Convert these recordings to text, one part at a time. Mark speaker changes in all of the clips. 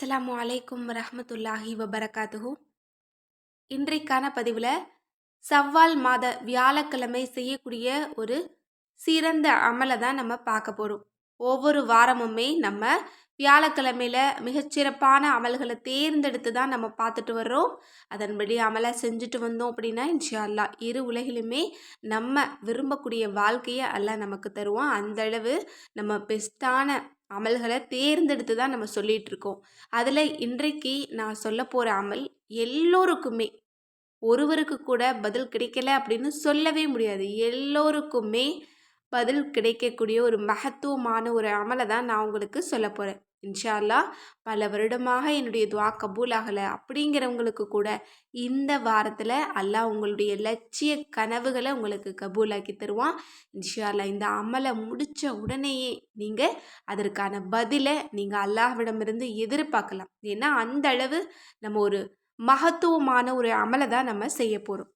Speaker 1: அஸ்லாமு அலைக்கும் ரஹமத்துல்லாஹி வபரகாத்துஹு. இன்றைக்கான பதிவில் சவ்வால் மாத வியாழக்கிழமை செய்யக்கூடிய ஒரு சிறந்த அமலை தான் நம்ம பார்க்க போகிறோம் ஒவ்வொரு வாரமுமே நம்ம வியாழக்கிழமையில் மிகச்சிறப்பான அமல்களை தேர்ந்தெடுத்து தான் நம்ம பார்த்துட்டு வர்றோம். அதன்படி அமலை செஞ்சுட்டு வந்தோம் அப்படின்னா இன்ஷா அல்லாஹ் இரு உலகிலுமே நம்ம விரும்பக்கூடிய வாழ்க்கையை அல்லாஹ் நமக்கு தருவோம் அந்த அளவு நம்ம பெஸ்ட்டான அமல்களை தேர்ந்தெடுத்து தான் நம்ம சொல்லிகிட்டு இருக்கோம் அதில் இன்றைக்கு நான் சொல்ல போகிற அமல் எல்லோருக்குமே ஒருவருக்கு கூட பதில் கிடைக்கல அப்படின்னு சொல்லவே முடியாது. எல்லோருக்குமே பதில் கிடைக்கக்கூடிய ஒரு மகத்துவமான ஒரு அமலை தான் நான் உங்களுக்கு சொல்ல போகிறேன் இன்ஷா அல்லாஹ் பல வருடமாக என்னுடைய துவா கபூல் ஆகலை அப்படிங்கிறவங்களுக்கு கூட இந்த வாரத்தில் அல்லாஹ் உங்களுடைய லட்சிய கனவுகளை உங்களுக்கு கபூலாக்கி தருவான். இன்ஷா அல்லாஹ் இந்த அமலை முடித்த உடனேயே நீங்கள் அதற்கான பதிலை நீங்கள் அல்லாஹ்விடமிருந்து எதிர்பார்க்கலாம். ஏன்னா அந்த அளவு நம்ம ஒரு மகத்துவமான ஒரு அமலை தான் நம்ம செய்ய போகிறோம்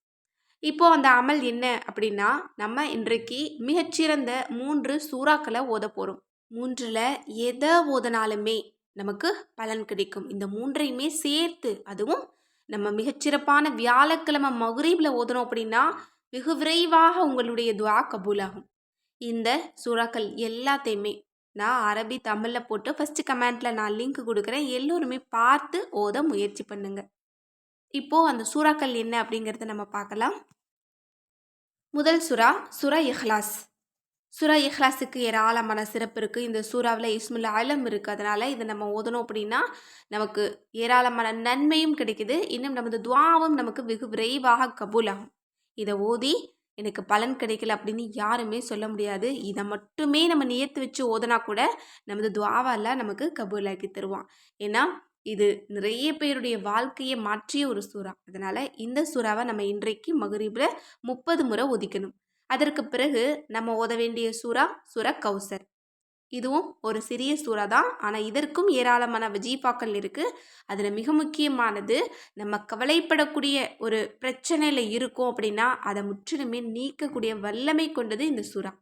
Speaker 1: இப்போ அந்த அமல் என்ன அப்படின்னா நம்ம இன்றைக்கு மிகச்சிறந்த மூன்று சூறாக்களை ஓத போகிறோம் மூன்றில் எதை ஓதனாலுமே நமக்கு பலன் கிடைக்கும். இந்த மூன்றையுமே சேர்த்து அதுவும் நம்ம மிகச்சிறப்பான வியாழக்கிழமை மகுரீபில் ஓதணும் அப்படின்னா வெகு விரைவாக உங்களுடைய துவா கபூலாகும். இந்த சுறாக்கள் எல்லாத்தையுமே நான் அரபி தமிழில் போட்டு ஃபஸ்ட்டு கமெண்ட்டில் நான் லிங்க் கொடுக்குறேன். எல்லோருமே பார்த்து ஓத முயற்சி பண்ணுங்க. இப்போது அந்த சூறாக்கள் என்ன அப்படிங்கிறத நம்ம பார்க்கலாம். முதல் சுறா சுரா இஹ்லாஸ். சூரா இஹ்லாஸுக்கு ஏராளமான சிறப்பு இருக்குது இந்த சூறாவில் இஸ்முல் அலம் இருக்குது அதனால் இதை நம்ம ஓதணும் அப்படின்னா நமக்கு ஏராளமான நன்மையும் கிடைக்குது. இன்னும் நமது துவாவும் நமக்கு வெகு விரைவாக கபூலாகும். இதை ஓதி எனக்கு பலன் கிடைக்கல அப்படின்னு யாருமே சொல்ல முடியாது. இதை மட்டுமே நம்ம நியத்து வச்சு ஓதுனா கூட நமது துவாவெல்லாம் நமக்கு கபூலாக்கி தருவான். ஏன்னா இது நிறைய பேருடைய வாழ்க்கையை மாற்றிய ஒரு சூறா. அதனால் இந்த சூறாவை நம்ம இன்றைக்கு மகரீபில் முப்பது முறை ஒதிக்கணும் அதற்கு பிறகு நம்ம ஓத வேண்டிய சூறா சுர கௌசர். இதுவும் ஒரு சிறிய சூறா தான். ஆனால் இதற்கும் ஏராளமான வஜீஃபாக்கள் இருக்குது அதில் மிக முக்கியமானது நம்ம கவலைப்படக்கூடிய ஒரு பிரச்சனையில் இருக்கோம் அப்படின்னா அதை முற்றிலுமே நீக்கக்கூடிய வல்லமை கொண்டது இந்த சூறா.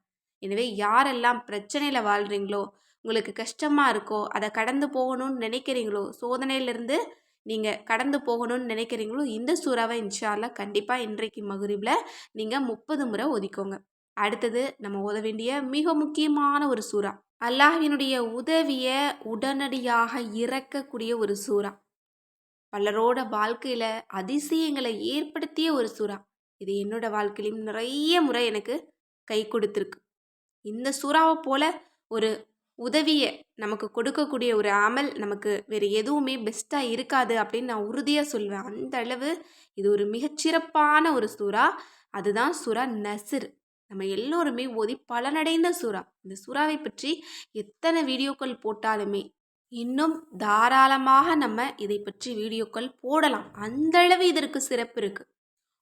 Speaker 1: எனவே யாரெல்லாம் பிரச்சனையில் வாழ்கிறீங்களோ உங்களுக்கு கஷ்டமாக இருக்கோ அதை கடந்து போகணும்னு நினைக்கிறீங்களோ சோதனையிலிருந்து நீங்கள் கடந்து போகணும்னு நினைக்கிறீங்களோ இந்த சூறாவை இன்ஷால்லா கண்டிப்பாக இன்றைக்கு மகுரிபில் நீங்கள் முப்பது முறை ஒதுக்கோங்க. அடுத்தது நம்ம ஓத வேண்டிய மிக முக்கியமான ஒரு சூறா. அல்லாஹினுடைய உதவியை உடனடியாக இறக்கக்கூடிய ஒரு சூறா. பலரோட வாழ்க்கையில் அதிசயங்களை ஏற்படுத்திய ஒரு சூறா. இது என்னோட வாழ்க்கையிலும் நிறைய முறை எனக்கு கை கொடுத்துருக்கு. இந்த சூறாவை போல ஒரு உதவியை நமக்கு கொடுக்கக்கூடிய ஒரு அமல் நமக்கு வேறு எதுவுமே பெஸ்ட்டாக இருக்காது அப்படின்னு நான் உறுதியாக சொல்வேன். அந்த அளவு இது ஒரு மிகச்சிறப்பான ஒரு சூறா. அதுதான் சுறா நசிர். நம்ம எல்லோருமே ஓதி பலனடைந்த சூறா. இந்த சுறாவை பற்றி எத்தனை வீடியோக்கள் போட்டாலுமே இன்னும் தாராளமாக நம்ம இதை பற்றி வீடியோக்கள் போடலாம். அந்த அளவு இதற்கு சிறப்பு இருக்குது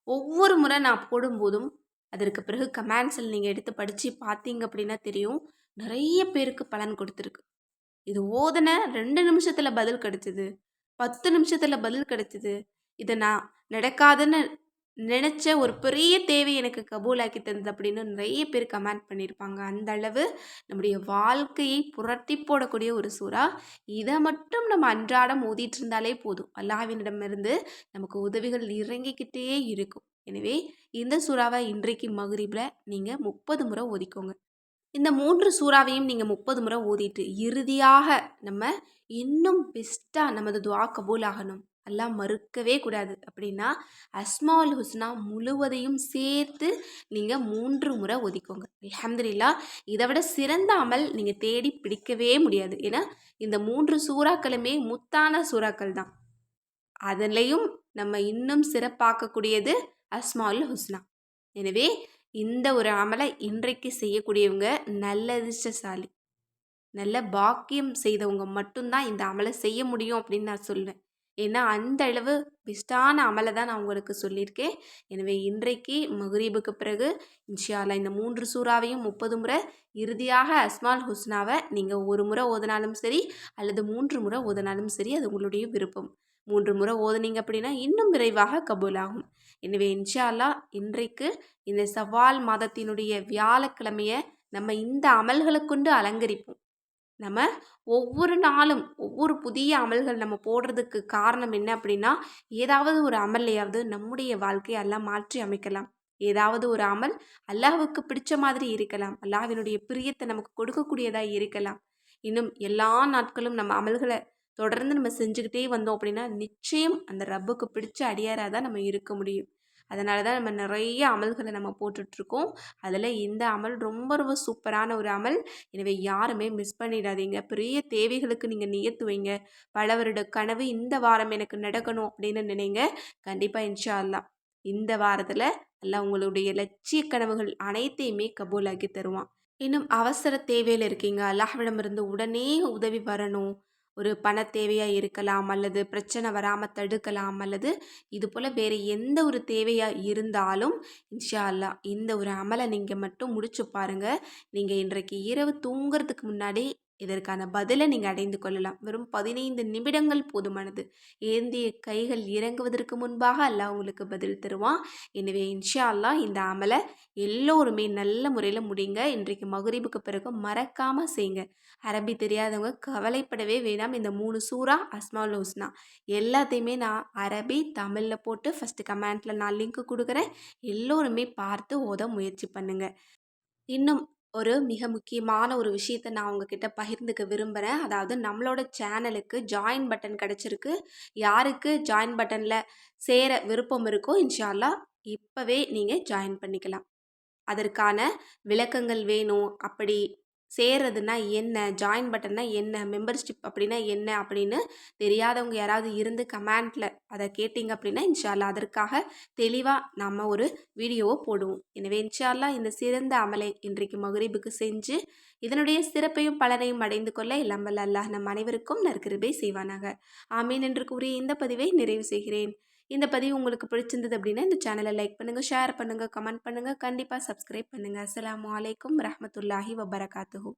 Speaker 1: ஒவ்வொரு முறை நான் போடும்போதும் அதற்கு பிறகு கமெண்ட்ஸில் நீங்கள் எடுத்து படித்து பார்த்தீங்க அப்படின்னா தெரியும். நிறைய பேருக்கு பலன் கொடுத்துருக்கு. இது ஓதன ரெண்டு நிமிஷத்தில் பதில் கிடைச்சிது பத்து நிமிஷத்தில் பதில் கிடைச்சிது. இதை நான் நடக்காதுன்னு நினச்ச ஒரு பெரிய தேவை எனக்கு கபூலாக்கி தந்தது அப்படின்னு நிறைய பேர் கமெண்ட் பண்ணியிருப்பாங்க. அந்த அளவு நம்முடைய வாழ்க்கையை புரட்டி போடக்கூடிய ஒரு சூறா. இதை மட்டும் நம்ம அன்றாடம் ஓதிட்டு இருந்தாலே போதும். அல்லாவினிடமிருந்து நமக்கு உதவிகள் இறங்கிக்கிட்டே இருக்கும். எனவே இந்த சூறாவை இன்றைக்கு மகரீபில் நீங்கள் முப்பது முறை ஒதுக்கோங்க இந்த மூன்று சூறாவையும் நீங்கள் முப்பது முறை ஓதிட்டு இறுதியாக நம்ம இன்னும் பெஸ்ட்டாக நமது துவா கபூல் ஆகணும். எல்லாம் மறுக்கவே கூடாது. அப்படின்னா அஸ்மாவுல் ஹுஸ்னா முழுவதையும் சேர்த்து நீங்கள் மூன்று முறை ஒதுக்கோங்க. அலமதுல்லா இதை விட சிறந்த அமல் நீங்கள் தேடி பிடிக்கவே முடியாது. ஏன்னா இந்த மூன்று சூறாக்களுமே முத்தான சூறாக்கள் தான். அதுலேயும் நம்ம இன்னும் சிறப்பாக்கக்கூடியது அஸ்மாவுல் ஹுஸ்னா. எனவே இந்த ஒரு அமலை இன்றைக்கு செய்யக்கூடியவங்க நல்ல அதிர்ஷ்டசாலி நல்ல பாக்கியம் செய்தவங்க மட்டும்தான் இந்த அமலை செய்ய முடியும் அப்படின்னு நான் சொல்வேன் ஏன்னா அந்த அளவு பெஸ்ட்டான அமலை தான் நான் உங்களுக்கு சொல்லியிருக்கேன். எனவே இன்றைக்கு மகரீபுக்கு பிறகு இன்ஷால்லா இந்த மூன்று சூறாவையும் முப்பது முறை இறுதியாக அஸ்மால் ஹுஸ்னாவை நீங்கள் ஒரு முறை ஓதினாலும் சரி அல்லது மூன்று முறை ஓதினாலும் சரி அது உங்களுடைய விருப்பம். மூன்று முறை ஓதுனீங்க அப்படின்னா இன்னும் விரைவாக கபூலாகும். எனவே இன்ஷால்லா இன்றைக்கு இந்த சவால் மாதத்தினுடைய வியாழக்கிழமையை நம்ம இந்த அமல்களை கொண்டு அலங்கரிப்போம். நம்ம ஒவ்வொரு நாளும் ஒவ்வொரு புதிய அமல்கள் நம்ம போடுறதுக்கு காரணம் என்ன அப்படின்னா ஏதாவது ஒரு அமல்லையாவது நம்முடைய வாழ்க்கையை எல்லாம் மாற்றி அமைக்கலாம். ஏதாவது ஒரு அமல் அல்லாஹுக்கு பிடிச்ச மாதிரி இருக்கலாம். அல்லாஹினுடைய பிரியத்தை நமக்கு கொடுக்கக்கூடியதாக இருக்கலாம். இன்னும் எல்லா நாட்களும் நம்ம அமல்களை தொடர்ந்து நம்ம செஞ்சுக்கிட்டே வந்தோம் அப்படின்னா நிச்சயம் அந்த ரப்புக்கு பிடிச்ச அடியாராக தான் நம்ம இருக்க முடியும். அதனால தான் நம்ம நிறைய அமல்களை நம்ம போட்டுட்ருக்கோம். அதில் இந்த அமல் ரொம்ப ரொம்ப சூப்பரான ஒரு அமல். எனவே யாருமே மிஸ் பண்ணிடாதீங்க. பெரிய தேவைகளுக்கு நீங்கள் நியத்து வைங்க. பல வருட கனவு இந்த வாரம் எனக்கு நடக்கணும் அப்படின்னு நினைங்க. கண்டிப்பாக இன்ஷா அல்லாஹ் இந்த வாரத்தில் எல்லாம் உங்களுடைய லட்சிய கனவுகள் அனைத்தையுமே கபூலாக்கி தருவான். இன்னும் அவசர தேவையில் இருக்கீங்க. அல்லாஹ்விடமிருந்து உடனே உதவி வரணும். ஒரு பண தேவையாக இருக்கலாம் அல்லது பிரச்சனை வராமல் தடுக்கலாம் அல்லது இது போல் வேறு எந்த ஒரு தேவையாக இருந்தாலும் இன்ஷா அல்லாஹ் இந்த ஒரு அமலை நீங்கள் மட்டும் முடிச்சு பாருங்கள் நீங்கள் இன்றைக்கு இரவு தூங்குறதுக்கு முன்னாடி இதற்கான பதிலை நீங்கள் அடைந்து கொள்ளலாம். வெறும் பதினைந்து நிமிடங்கள் போதுமானது. ஏந்திய கைகள் இறங்குவதற்கு முன்பாக அல்லாஹ் உங்களுக்கு பதில் தருவான். எனவே இன்ஷா அல்லா இந்த அமலை எல்லோருமே நல்ல முறையில் முடிங்க. இன்றைக்கு மகரிபுக்கு பிறகு மறக்காமல் செய்யுங்க அரபி தெரியாதவங்க கவலைப்படவே வேணாம். இந்த மூணு சூறா அஸ்மால் ஹுஸ்னா. எல்லாத்தையுமே நான் அரபி தமிழில் போட்டு ஃபஸ்ட்டு கமெண்ட்டில் நான் லிங்க் கொடுக்குறேன். எல்லோருமே பார்த்து ஓத முயற்சி பண்ணுங்கள் இன்னும் ஒரு மிக முக்கியமான ஒரு விஷயத்த நான் உங்ககிட்ட பகிர்ந்துக்க விரும்புகிறேன் அதாவது நம்மளோட சேனலுக்கு ஜாயின் பட்டன் கிடச்சிருக்கு. யாருக்கு ஜாயின் பட்டனில் சேர விருப்பம் இருக்கோ இன்ஷால்லா இப்போவே நீங்கள் ஜாயின் பண்ணிக்கலாம். அதற்கான விளக்கங்கள் வேணும். அப்படி சேர்றதுனா என்ன? ஜாயின் பட்டன்னா என்ன? மெம்பர்ஷிப் அப்படின்னா என்ன? அப்படின்னு தெரியாதவங்க யாராவது இருந்து கமெண்ட்டில் அதை கேட்டிங்க அப்படின்னா இன்ஷால்லா அதற்காக தெளிவாக நம்ம ஒரு வீடியோவை போடுவோம். எனவே இன்ஷால்லா இந்த சிறந்த அமலை இன்றைக்கு மகரிபுக்கு செஞ்சு இதனுடைய சிறப்பையும் பலனையும் அடைந்து கொள்ள இல்லாமல் அல்லாஹ் நம் அனைவருக்கும் நற்கிருபை செய்வானாக. ஆமீன் என்று கூறி இந்த பதிவை நிறைவு செய்கிறேன். இந்த பதிவு உங்களுக்கு பிடிச்சிருந்தது அப்படின்னா இந்த சேனலை லைக் பண்ணுங்கள் ஷேர் பண்ணுங்கள் கமெண்ட் பண்ணுங்கள் கண்டிப்பாக சப்ஸ்கிரைப் பண்ணுங்கள் அஸ்லாம் வலைக்கம் ரஹமத்துல்லாஹி வபரகாத்துஹூ.